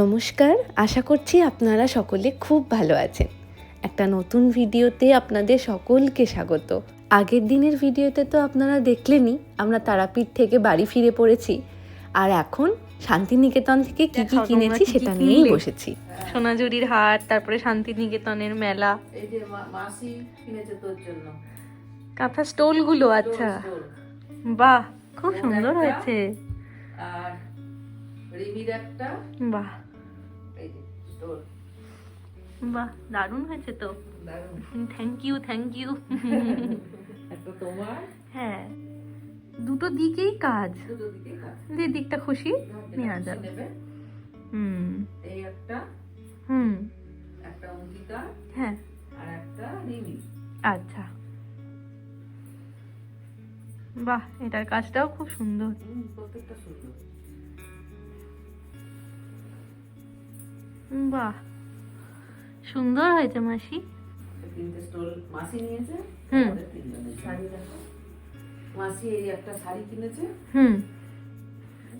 নমস্কার আশা করছি আপনারা সকলে খুব ভালো আছেন। একটা নতুন ভিডিওতে আপনাদের সকলকে স্বাগত। আগের দিনের ভিডিওতে তো আপনারা দেখলেনই আমরা তারাপীঠ থেকে বাড়ি ফিরে পড়েছি। আর এখন শান্তিনিকেতন থেকে কি কি কিনেছি সেটা নিয়েই বসেছি। সোনাঝুরির হাট তারপরে শান্তিনিকেতনের মেলা। এই যে মাসি কিনেছে তোর জন্য। কাঁথা স্টোলগুলো আচ্ছা। বাহ খুব সুন্দর হয়েছে। আর রিমির একটা। বাহ। তোর? বাহ দারুণ হয়েছে তো। থ্যাংক ইউ থ্যাংক ইউ তোমার? হ্যাঁ দুটো দিকেই কাজ। যে দিকটা খুশি নেওয়া যাবে হুম। এই একটা হুম। একটা অঙ্কিতা হ্যাঁ। আর একটা রিমি। আচ্ছা। বাহ এটার কাজটাও খুব সুন্দর। প্রত্যেকটা সুন্দর। বাহ সুন্দর হয়েছে মাসি। তিনটে স্টোল মাসি নিয়েছে হুম। শাড়ি দেখো। মাসি এই একটা শাড়ি কিনেছে। হুম।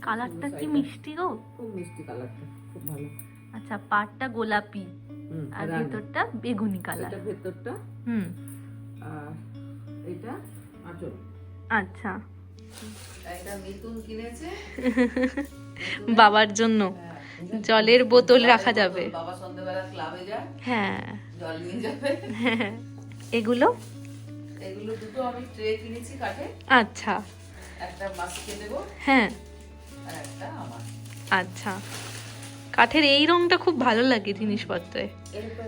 কালারটা কি মিষ্টি গো? খুব মিষ্টি কালারটা খুব ভালো। আচ্ছা পাটটা গোলাপি আর ভেতরটা বেগুনি কালার। এটা ভেতরটা। হুম। আর এটা আঁচল। আচ্ছা। এটা মিতুন কিনেছে। বাবার জন্য। হ্যাঁ, জলের বোতল রাখা যাবে। হ্যাঁ। এগুলো? এগুলো দুটো আমি ট্রে কিনেছি কাঠে। আচ্ছা। একটা মাসিকে দেবো হ্যাঁ। আর একটা আমার। আচ্ছা। কাঠের এই রংটা খুব ভালো লাগে জিনিসপত্রে। এরকম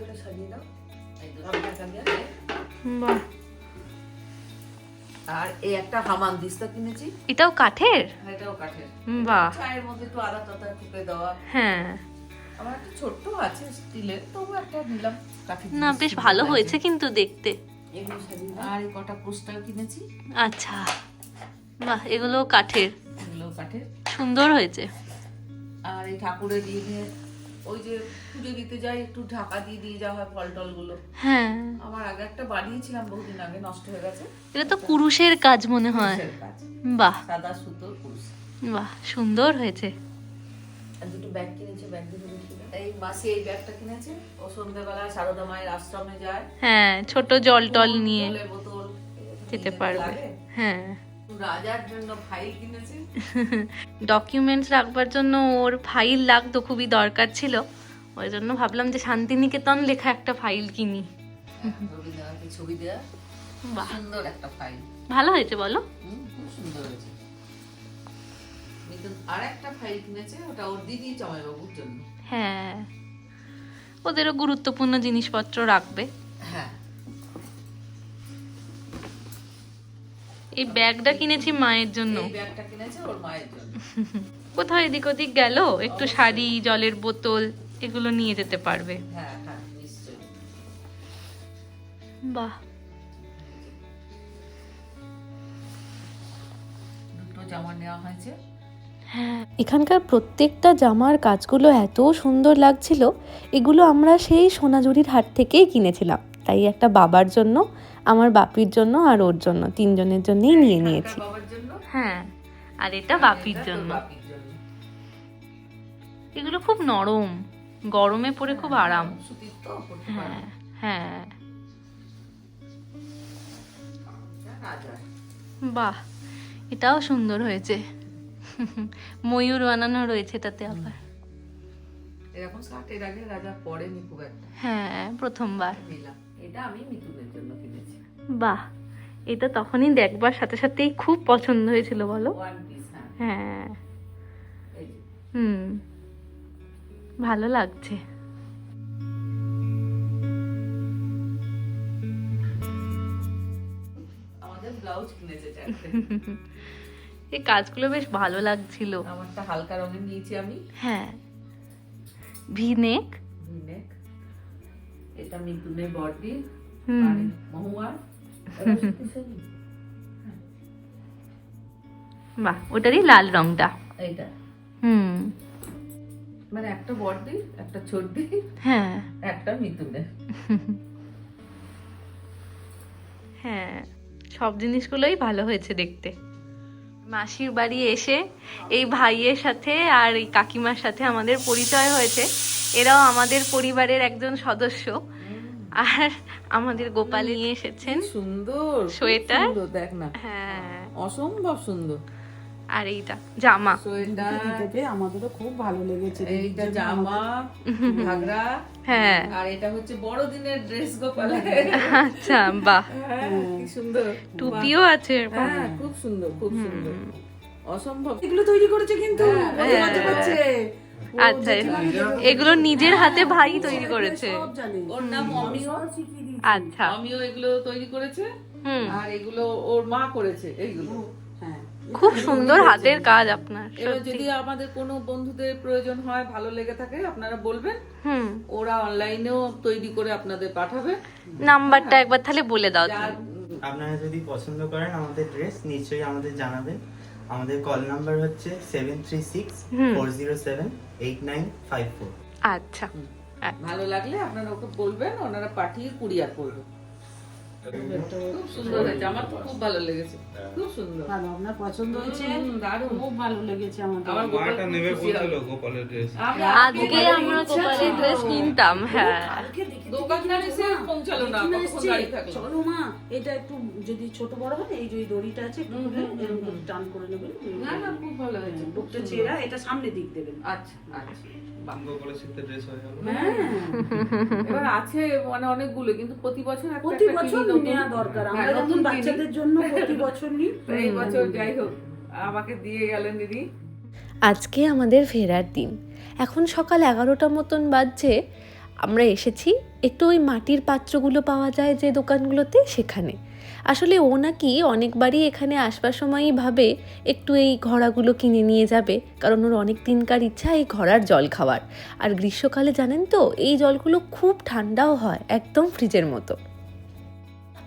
আর এই একটা হামান দিস্তা কিনেছি। এটাও কাঠের? এটাও কাঠের। বাহ। চায়ের মধ্যে একটু আদা টাদা টুকে দেওয়া। হ্যাঁ। আমার একটা ছোট্ট আছে স্টিলের তবু একটা নিলাম না বেশ ভালো হয়েছে কিন্তু দেখতে। আর এই কটা পোস্টার কিনেছি। আচ্ছা। বাহ এগুলো কাঠের। এগুলো কাঠের। সুন্দর হয়েছে। আর এই ঠাকুরের দিয়ে ওই যে পুজো দিতে যাই একটু ঢাকা দিয়ে দিয়ে যাওয়া হয় ফল টলগুলো হ্যাঁ। আমার আগে একটা বানিয়েছিলাম বহুদিন আগে নষ্ট হয়ে গেছে। এটা তো কুরুশের কাজ মনে হয়। কাজ। বাহ। সাদা সুতোর কুরুশ। বাহ সুন্দর হয়েছে। আর দুটো ব্যাগ কিনেছে ব্যাগ দুটো এই মাসি এই ব্যাগটা কিনেছে। ও সন্ধ্যেবেলা সারদা মায়ের আশ্রমে যায়। হ্যাঁ ছোট জল টল নিয়ে বোতল যেতে পারবে। হ্যাঁ। ডকুমেন্টস রাখবার জন্য ওর ফাইল লাগতো খুবই দরকার ছিল। ওই জন্য ভাবলাম যে শান্তিনিকেতন লেখা একটা ফাইল কিনি। ছবি দেওয়া সুন্দর একটা ফাইল। ভালো হয়েছে বলো। খুব সুন্দর হয়েছে। আর একটা ফাইল কিনেছে ওটা ওর দিদি জামাইবাবুর জন্য। হ্যাঁ। ওদেরও গুরুত্বপূর্ণ জিনিসপত্র রাখবে। এই ব্যাগটা কিনেছি মায়ের জন্য। এই ব্যাগটা কিনেছে ওর মায়ের জন্য। কোথাও এদিক ওদিক গেল? একটু শাড়ি জলের বোতল এগুলো নিয়ে যেতে পারবে। হ্যাঁ হ্যাঁ বাহ। দুটো জামা নেওয়া হয়েছে। হ্যাঁ। এখানকার প্রত্যেকটা জামার কাজগুলো এত সুন্দর লাগছিল এগুলো আমরা সেই সোনাঝুরির হাট থেকেই কিনেছিলাম। তাই একটা বাবার জন্য আমার বাপির জন্য আর ওর জন্য তিনজনের জন্যই নিয়ে নিয়েছি। একটা বাবার জন্য? হ্যাঁ আর এটা বাপির জন্য। এগুলো খুব নরম গরমে পরে খুব আরাম। সুতির তো পরতে হ্যাঁ হ্যাঁ। বাহ এটাও সুন্দর হয়েছে। ময়ূর বানানো রয়েছে তাতে আবার। এরকম শার্ট এর আগে রাজা পরেনি খুব একটা। হ্যাঁ প্রথমবার। নিলাম এটা আমি মিথুনের জন্য কিনেছি। বাহ এটা তখনই দেখবার সাথে সাথেই খুব পছন্দ হয়েছিল বলো? হ্যাঁ। হ্যাঁ। হুম ভালো লাগছে। এই কাজগুলো বেশ ভালো লাগছিল। আমারটা হালকা রঙের নিয়েছি আমি। হ্যাঁ। ভি নেক নেক এটা মিথুনের বডি। আর মহুয়ার বাহ ওটারই লাল রংটা। এইটা। হুম। মানে একটা বডি একটা চড্ডি হ্যাঁ। একটা মিথুনের হ্যাঁ সব জিনিসগুলোই ভালো হয়েছে দেখতে। মাসির বাড়ি এসে এই ভাইয়ের সাথে আর এই কাকিমার সাথে আমাদের পরিচয় হয়েছে। এরাও আমাদের পরিবারের একজন সদস্য। আর আমাদের গোপাল নিয়ে এসেছেন সুন্দর সোয়েটার? দেখ না। হ্যাঁ। অসম্ভব সুন্দর। আর এইটা জামা। সোয়েটার। আমাদেরও খুব ভালো লেগেছে। এইটা জামা ঘাগরা। হ্যাঁ। আর এটা হচ্ছে বড়দিনের ড্রেস আচ্ছা বাহ। হ্যাঁ, কি সুন্দর। টুপিও আছে হ্যাঁ খুব সুন্দর খুব সুন্দর। অসম্ভব। এগুলো তৈরি করেছে কিন্তু ও আচ্ছা এগুলো নিজের হাতে ভাই তৈরি করেছে। ওর নাম অমিও আচ্ছা। অমিও এগুলো তৈরি করেছে। হুম। আর এগুলো ওর মা করেছে এইগুলো। হ্যাঁ খুব সুন্দর হাতের কাজ আপনার এবার যদি আমাদের কোনো বন্ধুদের প্রয়োজন হয় ভালো লেগে থাকে আপনারা বলবেন। হুম। ওরা অনলাইনেও তৈরি করে আপনাদের পাঠাবে। নাম্বারটা একবার তাহলে বলে দাও আপনারা যদি পছন্দ করেন আমাদের ড্রেস নিশ্চয়ই আমাদের জানাবেন। আমাদের কল নাম্বার হচ্ছে seven three six four zero seven eight nine five four. আচ্ছা। ভালো লাগলে আপনারা ওকে বলবেন ওনারা পাঠিয়ে কুরিয়ার করবে খুব সুন্দর হয়েছে আমার তো খুব ভালো লেগেছে। খুব সুন্দর। ভালো আপনার পছন্দ হয়েছে? দারুণ। খুব ভালো লেগেছে আমাদের আমার গোপাল নেবে বলছিল গোপালের ড্রেস আজকে আমরা গোপালের ড্রেস কিনতাম হ্যাঁ। দোকানদার এসে পৌঁছালো না জেঠিমা কতক্ষণ থাকল। চলো মা এটা একটু যদি ছোট বড় হয় এই যে দড়িটা আছে একটু টান করে নেবেন না না খুব ভালো হয়েছে। চেরা এটা সামনে দিক দেবেন। আচ্ছা আচ্ছা। ড্রেস হ্যাঁ এবার আছে মানে অনেকগুলো কিন্তু প্রতি বছর একটা প্রতি বছর। নেওয়া দরকার। হ্যাঁ, আমরা যখন বাচ্চাদের জন্য প্রতি বছর নিই এই বছর যাই হোক আমাকে দিয়ে গেলেন দিদি। আজকে আমাদের ফেরার দিন। এখন সকাল এগারোটা মতন বাজছে। আমরা এসেছি। একটু ওই মাটির পাত্রগুলো পাওয়া যায় যে দোকানগুলোতে সেখানে। আসলে ও নাকি অনেকবারই এখানে আসবার সময়ই ভাবে একটু এই ঘোড়াগুলো কিনে নিয়ে যাবে কারণ ওর অনেক দিনকার ইচ্ছা এই ঘোড়ার জল খাওয়ার। আর গ্রীষ্মকালে জানেন তো এই জলগুলো খুব ঠান্ডাও হয় একদম ফ্রিজের মতো।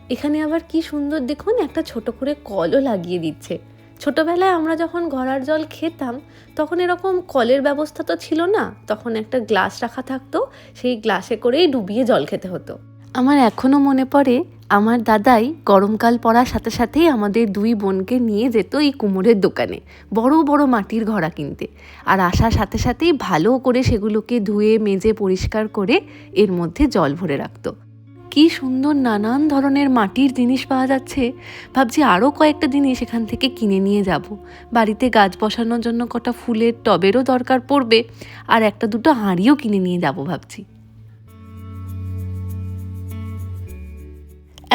এখানে আবার কি সুন্দর, দেখুন একটা ছোট করে কলও লাগিয়ে দিচ্ছে। ছোটবেলায় আমরা যখন ঘোড়ার জল খেতাম, তখন এরকম কলের ব্যবস্থা তো ছিল না, তখন একটা গ্লাস রাখা থাকতো, সেই গ্লাসে করেই ডুবিয়ে জল খেতে হতো। আমার এখনও মনে পড়ে, আমার দাদাই গরমকাল পড়ার সাথে সাথেই আমাদের দুই বোনকে নিয়ে যেত এই কুমোরের দোকানে, বড় বড় মাটির ঘোড়া কিনতে। আর আসার সাথে সাথেই ভালো করে সেগুলোকে ধুয়ে, মেজে, পরিষ্কার করে এর মধ্যে জল ভরে রাখতো। কি সুন্দর নানান ধরনের মাটির জিনিস পাওয়া যাচ্ছে। ভাবছি আরও কয়েকটা জিনিস এখান থেকে কিনে নিয়ে যাব। বাড়িতে গাছ বসানোর জন্য কটা ফুলের টবেরও দরকার পড়বে আর একটা দুটো হাঁড়িও কিনে নিয়ে যাব ভাবছি।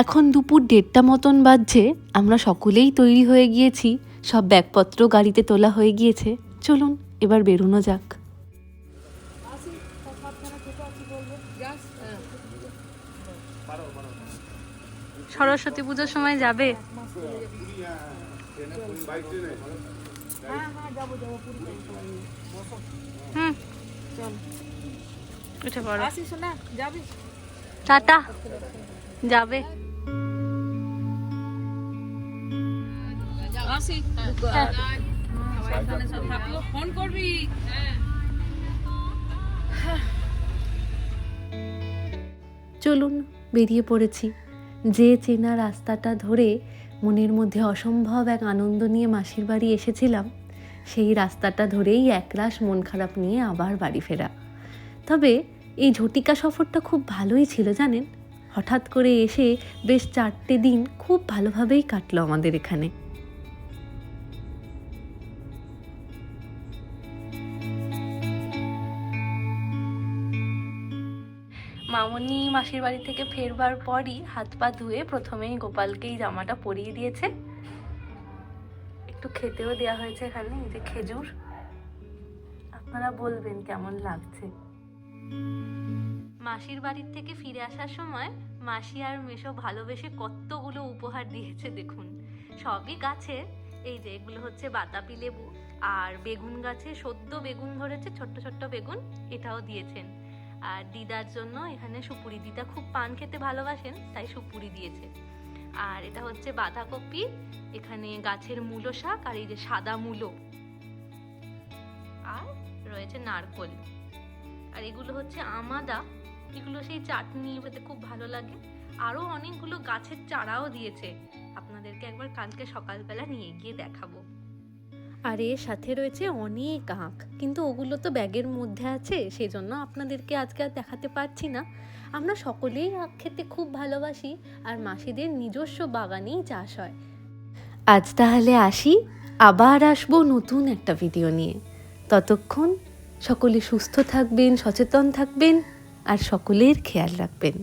এখন দুপুর দেড়টা মতন বাজছে আমরা সকলেই তৈরি হয়ে গিয়েছি। সব ব্যাগপত্র গাড়িতে তোলা হয়ে গিয়েছে। চলুন এবার বেরোনো যাক। সরস্বতী পুজোর সময় যাবে? হুম। উঠে পড়ো। টাটা। যাবে। ফোন করবি চলুন, বেরিয়ে পড়েছি। যে চেনা রাস্তাটা ধরে মনের মধ্যে অসম্ভব এক আনন্দ নিয়ে মাসির বাড়ি এসেছিলাম, সেই রাস্তাটা ধরেই একরাশ মন খারাপ নিয়ে আবার বাড়ি ফেরা। তবে এই ঝটিকা সফরটা খুব ভালোই ছিল, জানেন? হঠাৎ করে এসে বেশ চারটে দিন খুব ভালোভাবেই কাটলো আমাদের এখানে। মামনি মাসির বাড়ি থেকে ফেরবার পরই হাত পা ধুয়ে প্রথমেই গোপালকে এই জামাটা পরিয়ে দিয়েছে। একটু খেতেও দেওয়া হয়েছে এখানে, এই যে খেজুর। আপনারা বলবেন কেমন লাগছে। মাসির বাড়ির থেকে ফিরে আসার সময় মাসি আর মেশো ভালোবেসে কতগুলো উপহার দিয়েছে দেখুন। সবই গাছে, এই যে এগুলো হচ্ছে বাতাবি লেবু, আর বেগুন গাছে সদ্য বেগুন ধরেছে, ছোট্ট ছোট্ট বেগুন, এটাও দিয়েছেন। আর দিদার জন্য এখানে সুপুরি। দিদা খুব পান খেতে ভালোবাসেন, তাই সুপুরি দিয়েছে। আর এটা হচ্ছে বাঁধাকপি, এখানে গাছের মূলো শাক আর এই যে সাদা মূলো। আর রয়েছে নারকোল। আর এগুলো হচ্ছে আমাদা। এগুলো সেই চাটনি খেতে খুব ভালো লাগে। আরও অনেকগুলো গাছের চারাও দিয়েছে। আপনাদেরকে একবার কালকে সকালবেলা নিয়ে গিয়ে দেখাবো। আর এর সাথে রয়েছে অনেক আঁক কিন্তু ওগুলো তো ব্যাগের মধ্যে আছে সেই জন্য আপনাদেরকে আজকে আর দেখাতে পারছি না। আমরা সকলেই আখ খেতে খুব ভালোবাসি আর মাসিদের নিজস্ব বাগানেই চাষ হয়। আজ তাহলে আসি আবার আসব নতুন একটা ভিডিও নিয়ে। ততক্ষণ সকলে সুস্থ থাকবেন সচেতন থাকবেন আর সকলের খেয়াল রাখবেন।